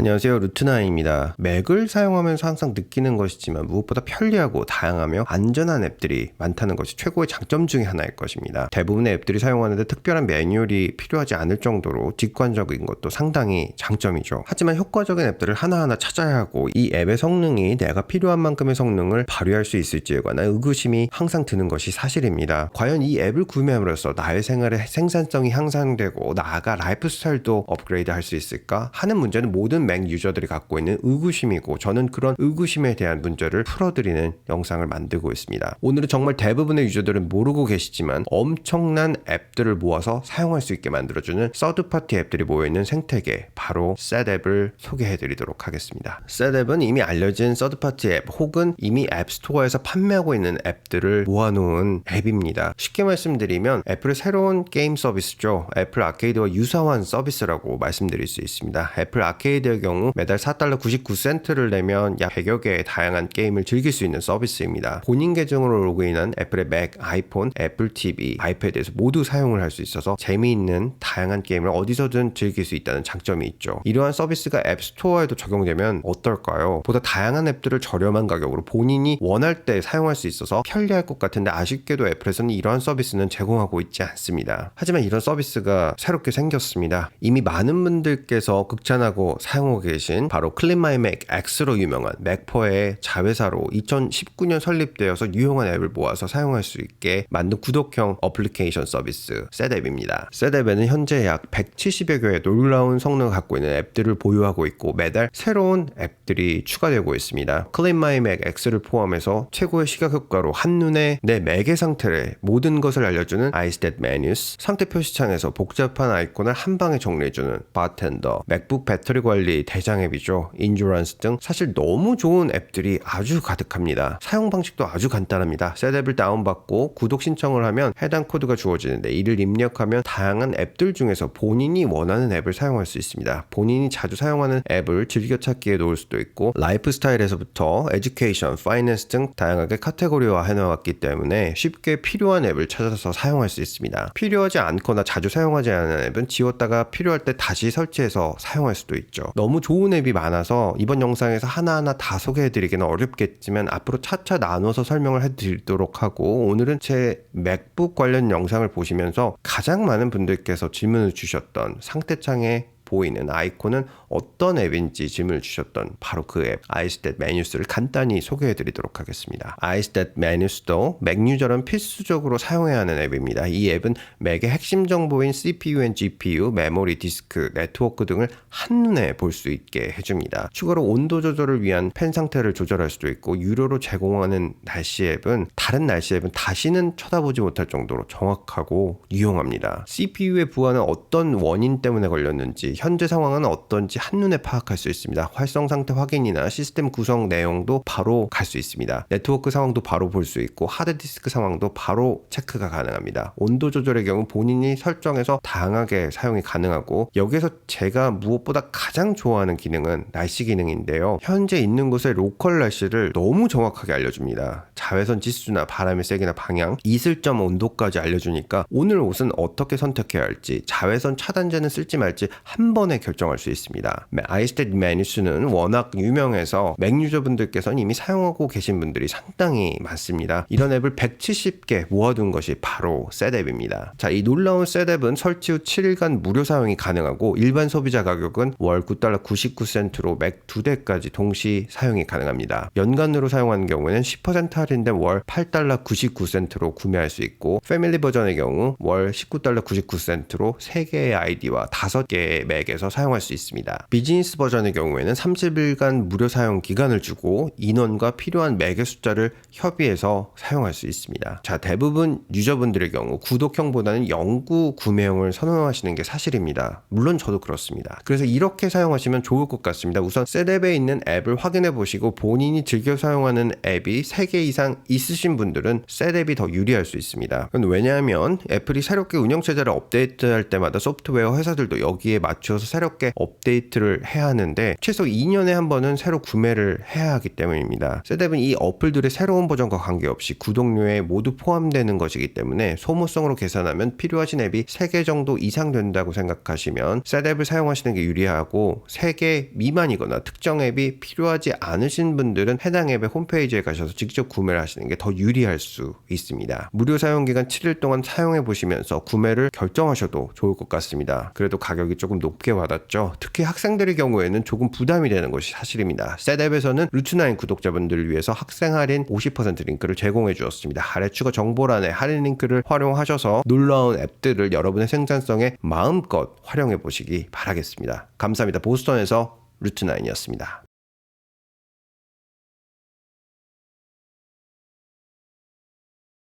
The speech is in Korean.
안녕하세요 루트나입니다. 맥을 사용하면서 항상 느끼는 것이지만 무엇보다 편리하고 다양하며 안전한 앱들이 많다는 것이 최고의 장점 중의 하나일 것입니다. 대부분의 앱들이 사용하는데 특별한 매뉴얼이 필요하지 않을 정도로 직관적인 것도 상당히 장점이죠. 하지만 효과적인 앱들을 하나하나 찾아야 하고 이 앱의 성능이 내가 필요한 만큼의 성능을 발휘할 수 있을지에 관한 의구심이 항상 드는 것이 사실입니다. 과연 이 앱을 구매함으로써 나의 생활의 생산성이 향상되고 나아가 라이프 스타일도 업그레이드 할 수 있을까 하는 문제는 모든 맥 유저들이 갖고 있는 의구심이고 저는 그런 의구심에 대한 문제를 풀어드리는 영상을 만들고 있습니다. 오늘은 정말 대부분의 유저들은 모르고 계시지만 엄청난 앱들을 모아서 사용할 수 있게 만들어주는 서드파티 앱들이 모여있는 생태계 바로 셋앱을 소개해드리도록 하겠습니다. 셋앱은 이미 알려진 서드파티 앱 혹은 이미 앱스토어에서 판매하고 있는 앱들을 모아놓은 앱입니다. 쉽게 말씀드리면 애플의 새로운 게임 서비스죠. 애플 아케이드와 유사한 서비스라고 말씀드릴 수 있습니다. 애플 아케이드 의 경우 매달 4달러 99센트를 내면 약 100여 개의 다양한 게임을 즐길 수 있는 서비스입니다. 본인 계정으로 로그인한 애플의 맥, 아이폰, 애플 TV, 아이패드에서 모두 사용을 할 수 있어서 재미있는 다양한 게임을 어디서든 즐길 수 있다는 장점이 있죠. 이러한 서비스가 앱스토어에도 적용되면 어떨까요? 보다 다양한 앱들을 저렴한 가격으로 본인이 원할 때 사용할 수 있어서 편리할 것 같은데 아쉽게도 애플에서는 이러한 서비스는 제공하고 있지 않습니다. 하지만 이런 서비스가 새롭게 생겼습니다. 이미 많은 분들께서 극찬하고 사용 하고 계신 바로 클린마이맥 X로 유명한 맥퍼의 자회사로 2019년 설립되어서 유용한 앱을 모아서 사용할 수 있게 만든 구독형 어플리케이션 서비스 셋앱입니다. 셋앱에는 현재 약 170여 개의 놀라운 성능을 갖고 있는 앱들을 보유하고 있고 매달 새로운 앱들이 추가되고 있습니다. 클린마이맥 X를 포함해서 최고의 시각 효과로 한눈에 내 맥의 상태를 모든 것을 알려주는 아이스탯 메뉴스 상태 표시창에서 복잡한 아이콘을 한 방에 정리해주는 바텐더 맥북 배터리 관리 대장 앱이죠 인주런스 등 사실 너무 좋은 앱들이 아주 가득합니다 사용 방식도 아주 간단합니다 셋앱을 다운받고 구독 신청을 하면 해당 코드가 주어지는데 이를 입력하면 다양한 앱들 중에서 본인이 원하는 앱을 사용할 수 있습니다 본인이 자주 사용하는 앱을 즐겨찾기에 놓을 수도 있고 라이프 스타일에서부터 에듀케이션, 파이낸스 등 다양하게 카테고리화 해놓았기 때문에 쉽게 필요한 앱을 찾아서 사용할 수 있습니다. 필요하지 않거나 자주 사용하지 않은 앱은 지웠다가 필요할 때 다시 설치해서 사용할 수도 있죠. 너무 좋은 앱이 많아서 이번 영상에서 하나하나 다 소개해드리기는 어렵겠지만 앞으로 차차 나눠서 설명을 해드리도록 하고 오늘은 제 맥북 관련 영상을 보시면서 가장 많은 분들께서 질문을 주셨던 상태창에 보이는 아이콘은 어떤 앱인지 질문을 주셨던 바로 그 앱 아이스탯 메뉴스를 간단히 소개해 드리도록 하겠습니다. 아이스탯 메뉴스도 맥 유저는 필수적으로 사용해야 하는 앱입니다. 이 앱은 맥의 핵심 정보인 CPU 앤 GPU, 메모리, 디스크, 네트워크 등을 한눈에 볼 수 있게 해줍니다. 추가로 온도 조절을 위한 팬 상태를 조절할 수도 있고 유료로 제공하는 날씨 앱은 다른 날씨 앱은 다시는 쳐다보지 못할 정도로 정확하고 유용합니다. CPU의 부하는 어떤 원인 때문에 걸렸는지 현재 상황은 어떤지 한눈에 파악할 수 있습니다. 활성 상태 확인이나 시스템 구성 내용도 바로 갈 수 있습니다. 네트워크 상황도 바로 볼 수 있고 하드디스크 상황도 바로 체크가 가능합니다. 온도 조절의 경우 본인이 설정해서 다양하게 사용이 가능하고 여기서 제가 무엇보다 가장 좋아하는 기능은 날씨 기능인데요. 현재 있는 곳의 로컬 날씨를 너무 정확하게 알려줍니다. 자외선 지수나 바람의 세기나 방향, 이슬점 온도까지 알려주니까 오늘 옷은 어떻게 선택해야 할지, 자외선 차단제는 쓸지 말지 한 번에 결정할 수 있습니다. 아이스탯 메뉴스는 워낙 유명해서 맥 유저분들께서는 이미 사용하고 계신 분들이 상당히 많습니다. 이런 앱을 170개 모아둔 것이 바로 셋앱입니다. 자, 이 놀라운 셋앱은 설치 후 7일간 무료 사용이 가능하고 일반 소비자 가격은 월 9달러 99센트로 맥 2대까지 동시 사용이 가능합니다. 연간으로 사용하는 경우에는 10% 할인된 월 8달러 99센트로 구매할 수 있고 패밀리 버전의 경우 월 19달러 99센트로 3개의 아이디와 5개의 맥 에서 사용할 수 있습니다. 비즈니스 버전의 경우에는 30일간 무료 사용 기간을 주고 인원과 필요한 맥의 숫자를 협의해서 사용할 수 있습니다. 자, 대부분 유저분들의 경우 구독형보다는 영구 구매형을 선호하시는 게 사실입니다. 물론 저도 그렇습니다. 그래서 이렇게 사용하시면 좋을 것 같습니다. 우선 셋앱에 있는 앱을 확인해 보시고 본인이 즐겨 사용하는 앱이 3개 이상 있으신 분들은 셋앱이 더 유리할 수 있습니다. 왜냐하면 애플이 새롭게 운영체제를 업데이트할 때마다 소프트웨어 회사들도 여기에 맞춰 맞추어서 새롭게 업데이트를 해야 하는데 최소 2년에 한 번은 새로 구매를 해야 하기 때문입니다. 셋앱은 이 어플들의 새로운 버전과 관계없이 구독료에 모두 포함되는 것이기 때문에 소모성으로 계산하면 필요하신 앱이 3개 정도 이상 된다고 생각하시면 셋앱을 사용하시는 게 유리하고 3개 미만이거나 특정 앱이 필요하지 않으신 분들은 해당 앱의 홈페이지에 가셔서 직접 구매를 하시는 게 더 유리할 수 있습니다. 무료 사용 기간 7일 동안 사용해 보시면서 구매를 결정하셔도 좋을 것 같습니다. 그래도 가격이 조금 높게 받았죠. 특히 학생들의 경우에는 조금 부담이 되는 것이 사실입니다. 셋앱에서는 루트나인 구독자분들을 위해서 학생 할인 50% 링크를 제공해 주었습니다. 아래 추가 정보란에 할인 링크를 활용하셔서 놀라운 앱들을 여러분의 생산성에 마음껏 활용해 보시기 바라겠습니다. 감사합니다. 보스턴에서 루트나인이었습니다.